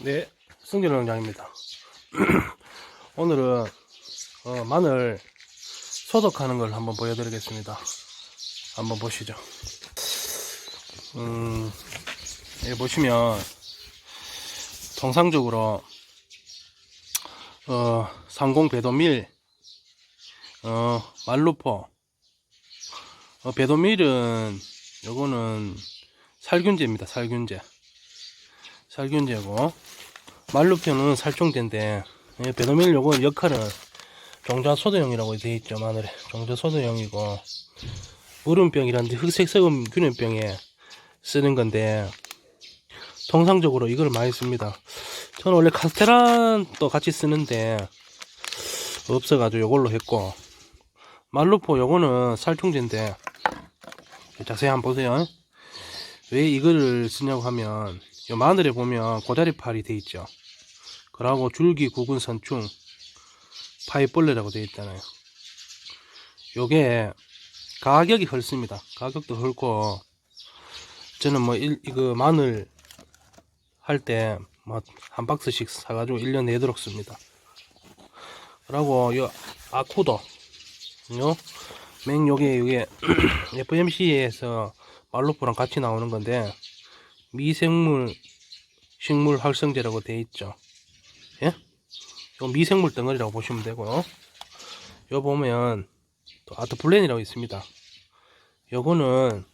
네, 승진 농장입니다. 오늘은 어, 마늘 소독하는 걸 한번 보여드리겠습니다. 한번 보시죠. 음, 여기 보시면 통상적으로 어, 상공 배도밀, 어, 말루포, 어, 배도밀은 요거는 살균제입니다. 살균제. 살균제고. 말루표는 살충제인데 예, 베노밀 요거 역할은 종자 소도용이라고 되어 있죠 마늘에. 종자 소도용이고 무름병이라는데 흑색 썩음 균형병에 쓰는 건데 통상적으로 이걸 많이 씁니다. 저는 원래 카스테란도 같이 쓰는데 없어가지고 요걸로 했고 말루포 요거는 살충제인데 자세히 한번 보세요. 왜 이거를 쓰냐고 하면 요 마늘에 보면 고다리팔이 돼 있죠. 그러고 줄기, 구근, 선충, 파이벌레라고 되어 있잖아요. 요게 가격이 헐습니다. 가격도 헐고 저는 뭐 일, 이거 마늘 할 때 뭐 한 박스씩 사가지고 1년 내도록 씁니다. 그러고 요 아쿠도 요 맹 요게 요게 FMC에서 말로프랑 같이 나오는 건데 미생물 식물 활성제라고 되어 있죠. 예? 요 미생물 덩어리라고 보시면 되고 요 보면 또 아토플랜이라고 있습니다. 요거는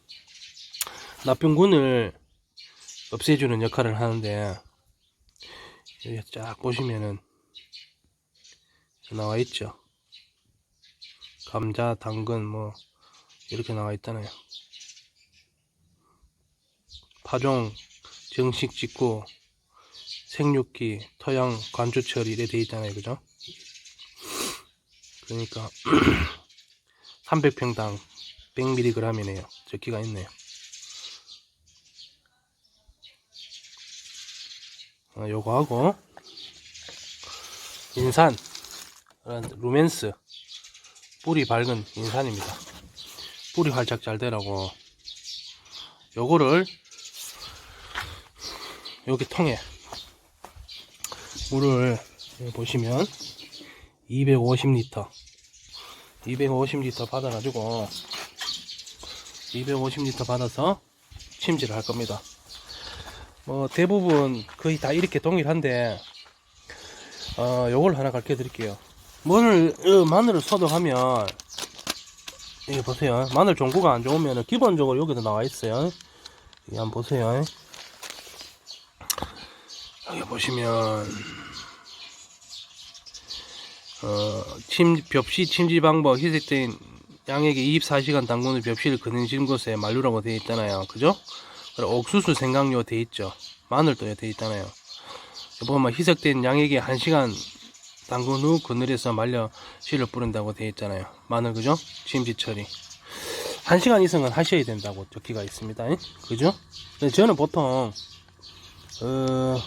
나병균을 없애주는 역할을 하는데 여기 쫙 보시면은 나와 있죠. 감자, 당근 뭐 이렇게 나와 있잖아요. 파종, 정식 직후, 생육기, 토양, 관주철 이래 돼 있잖아요. 그죠? 그러니까 300평당 100mg이네요. 적기가 있네요. 어, 요거 하고 인산 루멘스 뿌리 밝은 인산입니다. 뿌리 활짝 잘 되라고 요거를 여기 통에 물을 보시면 250리터 250리터 받아가지고 250리터 받아서 침질을 할 겁니다. 뭐 대부분 거의 다 이렇게 동일한데 어 요걸 하나 가르쳐 드릴게요. 마늘, 어, 마늘을 소독하면 여기 보세요. 마늘 종구가 안 좋으면 기본적으로 여기도 나와 있어요. 여기 한번 보세요 여기 보시면 어, 침, 벽시 침지 방법 희석된 양에게 24시간 당근 후 벽시를 그늘진 곳에 만류라고 되어 있잖아요 그죠? 그리고 옥수수 생강류 되어 있죠 마늘도 되어 있잖아요 보면 희석된 양에게 1시간 당근 후 그늘에서 말려 씨를 뿌린다고 되어 있잖아요 마늘 그죠? 침지 처리 1시간 이상은 하셔야 된다고 적기가 있습니다 그죠? 저는 보통 어,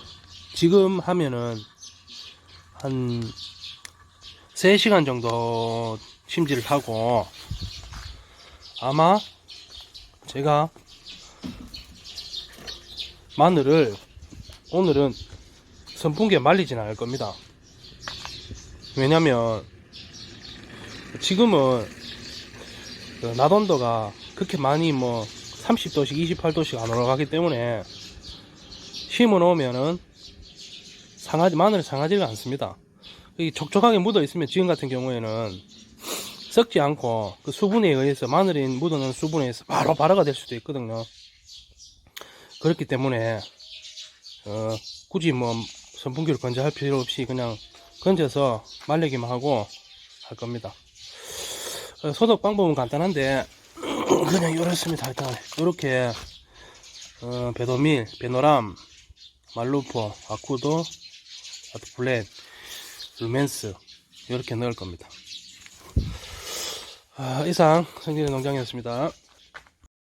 지금 하면은 한 3시간 정도 침지를 하고 아마 제가 마늘을 오늘은 선풍기에 말리진 않을 겁니다. 왜냐면 지금은 그 낮온도가 그렇게 많이 뭐 30도씩 28도씩 안 올라가기 때문에 심어 놓으면은 상하지 마늘이 상하지가 않습니다. 이 촉촉하게 묻어 있으면 지금 같은 경우에는 썩지 않고 그 수분에 의해서 마늘이 묻어놓은 수분에 의해서 바로 발화가 될 수도 있거든요. 그렇기 때문에 어, 굳이 뭐 선풍기를 건조할 필요 없이 그냥 건져서 말리기만 하고 할 겁니다. 어, 소독 방법은 간단한데 그냥 이렇습니다. 일단 이렇게 어, 베도밀, 베노람, 말루포, 아쿠도, 아토플랜, 루멘스 이렇게 넣을 겁니다. 아, 이상 성진의 농장이었습니다.